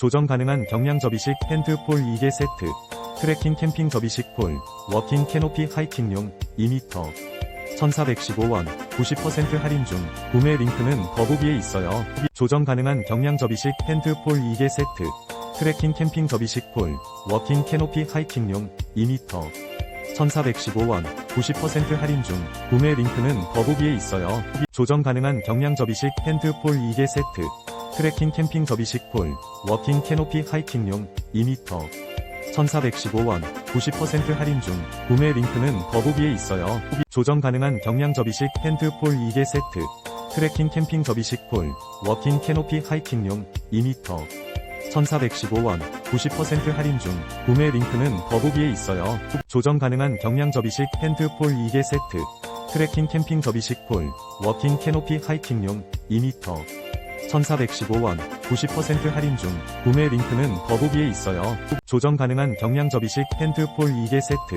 조정 가능한 경량 접이식 핸드폴 2개 세트. 트레킹 캠핑 접이식 폴. 워킹 캐노피 하이킹용 2m. 1415원. 90% 할인 중. 구매 링크는 더보기에 있어요. 조정 가능한 경량 접이식 핸드폴 2개 세트. 트레킹 캠핑 접이식 폴. 워킹 캐노피 하이킹용 2m. 1415원. 90% 할인 중. 구매 링크는 더보기에 있어요. 조정 가능한 경량 접이식 핸드폴 2개 세트. 트레킹 캠핑 접이식 폴. 워킹 캐노피 하이킹용 2m. 1415원. 90% 할인 중. 구매 링크는 더보기에 있어요. 조정 가능한 경량 접이식 핸드폴 2개 세트. 트레킹 캠핑 접이식 폴. 워킹 캐노피 하이킹용 2m. 1415원. 90% 할인 중. 구매 링크는 더보기에 있어요. 조정 가능한 경량 접이식 핸드폴 2개 세트. 트레킹 캠핑 접이식 폴. 워킹 캐노피 하이킹용 2m. 1415원. 90% 할인 중. 구매 링크는 더보기에 있어요. 조정 가능한 경량 접이식 핸드폴 2개 세트.